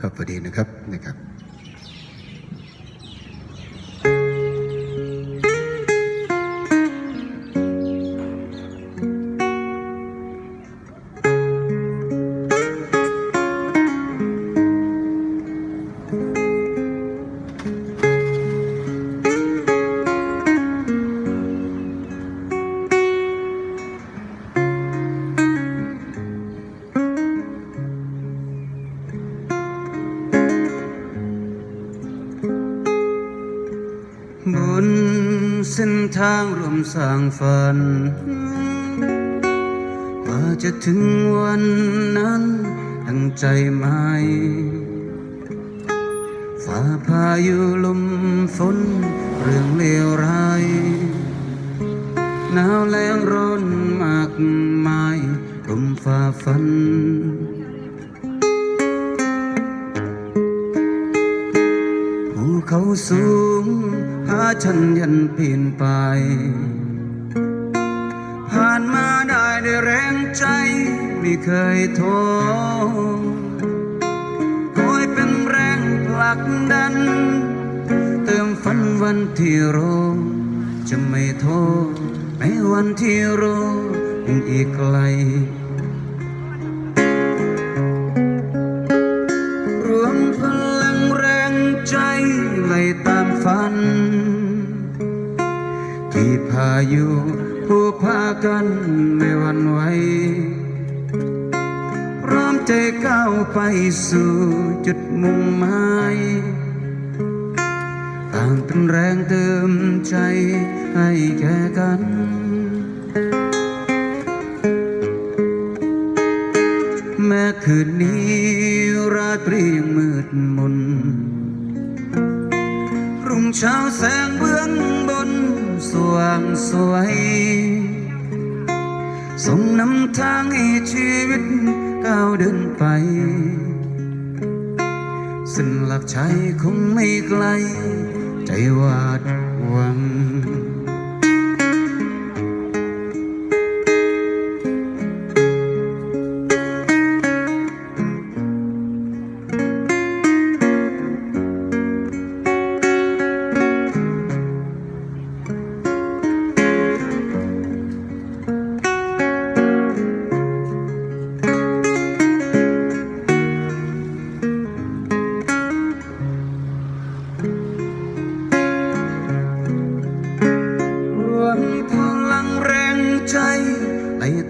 ครับพอดีนะครับนะครับ บนเส้นทางร่วมสร้างฝัน ว่าจะถึงวันนั้นตั้งใจไหมฝ่าพายุลมฝนเรื่องเลวร้ายหนาวแรงร้อนมากมายลมฝ่าฟันภูเขาสูง หาฉันยันปีนไป ผ่านมาได้ด้วยแรงใจ ไม่เคยท้อคอยเป็นแรงผลักดัน เติมฝันวันที่รอจะไม่ท้อแม้วันที่รอยังอีกไกลรวมพลังแรงใจไล่ตามฝัน พายุผู้พากันไม่หวั่นไหวพร้อมใจก้าวไปสู่จุดมุ่งหมายต่างเป็นแรงเติมใจให้แก่กันแม้คืนนี้ราตรียังมืดมนรุ่งเช้าแสงเบื้องบน สว่างสวยส่งนำทางให้ชีวิตก้าวเดินไปสิ้นหลักใจคงไม่ไกล ใจวาดหวัง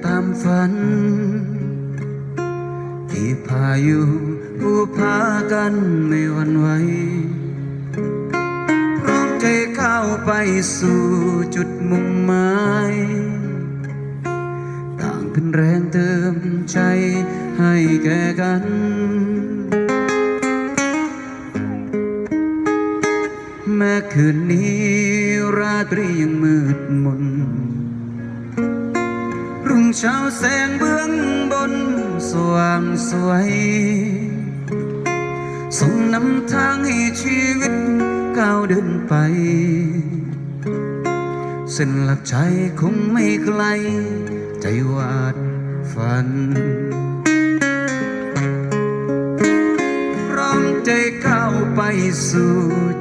ตามฝัน ที่พายุผู้พากันไม่หวันไหวพร้อมใจเข้าไปสู่จุดมุ่งหมายต่างเป็นแรงเติมใจให้แก่กันแม้คืนนี้ราตรียังมืดมน ช้าแสงเบื้องบนสว่างสวยส่งนำทางให้ชีวิตก้าวเดินไป เส้นหลักใจคงไม่ไกล ใจวาดฝันพร้อมใจก้าวไปสู่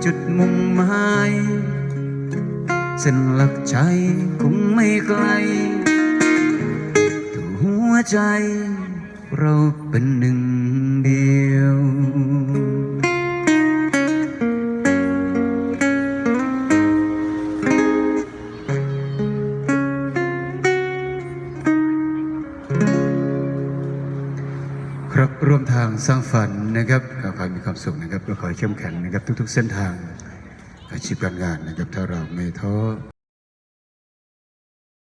จุดมุ่งหมาย เส้นหลักใจคงไม่ไกล วใจ เราเป็นหนึ่งเดียวครับร่วมทางสร้างฝันนะครับก็ขอให้มีความสุขนะครับและขอให้เข้มแข็งนะครับ ทุกๆเส้นทางอาชีพการงานนะครับ ถ้าเราไม่ท้อ